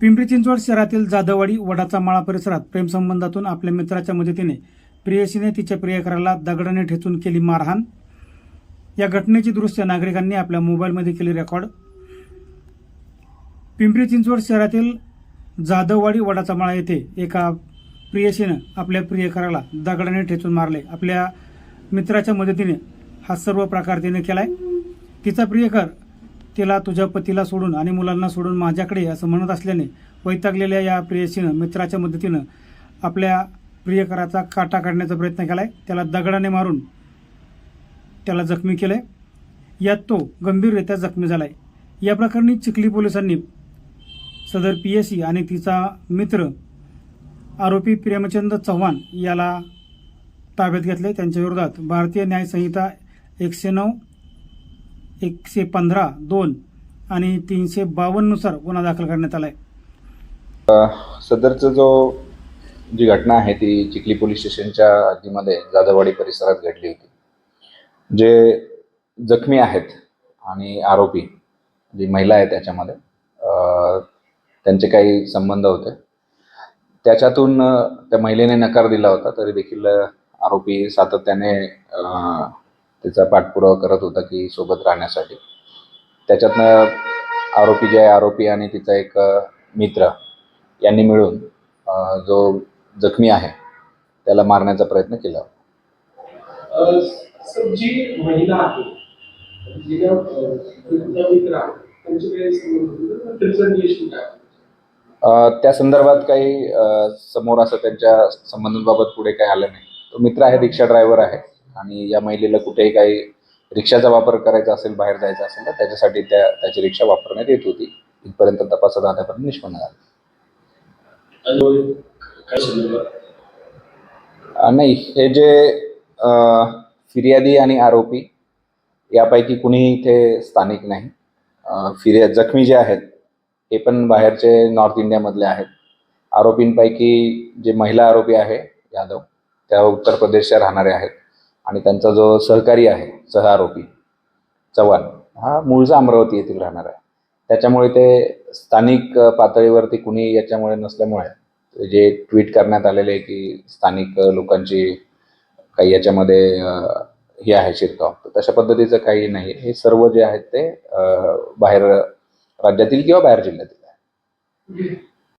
पिंपरी चिंचवड शहरातील जाधववाडी वडाचा माळा परिसरात प्रेमसंबंधातून आपल्या मित्राच्या मदतीने प्रियसीने तिच्या प्रियकराला दगडाने ठेचून केली मारहाण. या घटनेची दृश्य नागरिकांनी आपल्या मोबाईलमध्ये केली रेकॉर्ड. पिंपरी चिंचवड शहरातील जाधववाडी वडाचा माळा येथे एका प्रियसीनं आपल्या प्रियकराला दगडाने ठेचून मारले. आपल्या मित्राच्या मदतीने हा सर्व प्रकार तिने केलाय. तिचा प्रियकर तिला तुझ्या पतीला सोडून आणि मुलांना सोडून माझ्याकडे असं म्हणत असल्याने वैतागलेल्या या प्रियसीनं मित्राच्या मदतीनं आपल्या प्रियकराचा काटा काढण्याचा प्रयत्न केलाय. त्याला दगडाने मारून त्याला जखमी केलंय. यात तो गंभीररित्या जखमी झालाय. या प्रकरणी चिखली पोलिसांनी सदर पी एस सी आणि तिचा मित्र आरोपी प्रेमचंद चव्हाण याला ताब्यात घेतले त्यांच्या विरोधात भारतीय न्यायसंहिता एकशे नऊ एकशे पंधरा दोन आणि तीनशे बावन्ननुसार गुन्हा दाखल करण्यात आला आहे सदरचं जो जी घटना आहे ती चिखली पोलीस स्टेशनच्या हद्दीमध्ये जाधववाडी परिसरात घडली होती. जे जखमी आहेत आणि आरोपी जी महिला आहे त्याच्यामध्ये त्यांचे काही संबंध होते. त्याच्यातून त्या महिलेने नकार दिला होता तरी देखील आरोपी सातत्याने तिचा पाठपुरावा करत होता की सोबत राहण्यासाठी. त्याच्यातनं आरोपी जे आहे आरोपी आणि तिचा एक मित्र यांनी मिळून जो जखमी आहे त्याला मारण्याचा प्रयत्न केला. जी महिला त्यांचे? त्यांचं त्या संदर्भात काही समोर असं त्यांच्या संबंधांबाबत पुढे काही आलं नाही. तो मित्र आहे रिक्षा ड्रायव्हर आहे. आणि या महिलेला कुठेही काही रिक्षाचा वापर करायचा असेल बाहेर जायचं असेल तर त्याच्यासाठी त्या त्याची रिक्षा वापरण्यात येत होती. इथपर्यंत तपासात आतापर्यंत निष्पन्न झालं. नाही हे जे फिर्यादी आणि आरोपी यापैकी कुणीही इथे स्थानिक नाही. अं, फिर्याद जखमी जे आहेत हे पण बाहेरचे नॉर्थ इंडियामधले आहेत. आरोपींपैकी जे महिला आरोपी आहे यादव त्या उत्तर प्रदेशच्या राहणारे आहेत. आणि त्यांचा जो सहकारी आहे सह आरोपी चव्हाण हा मूळचा अमरावती येथील राहणार आहे. त्याच्यामुळे ते स्थानिक पातळीवरती कुणी याच्यामुळे नसल्यामुळे जे ट्विट करण्यात आलेले आहे की स्थानिक लोकांची काही याच्यामध्ये हे आहे शिरकाव तर तशा पद्धतीचं काही नाही. हे सर्व जे आहेत ते बाहेर राज्यातील किंवा बाहेर जिल्ह्यातील आहे.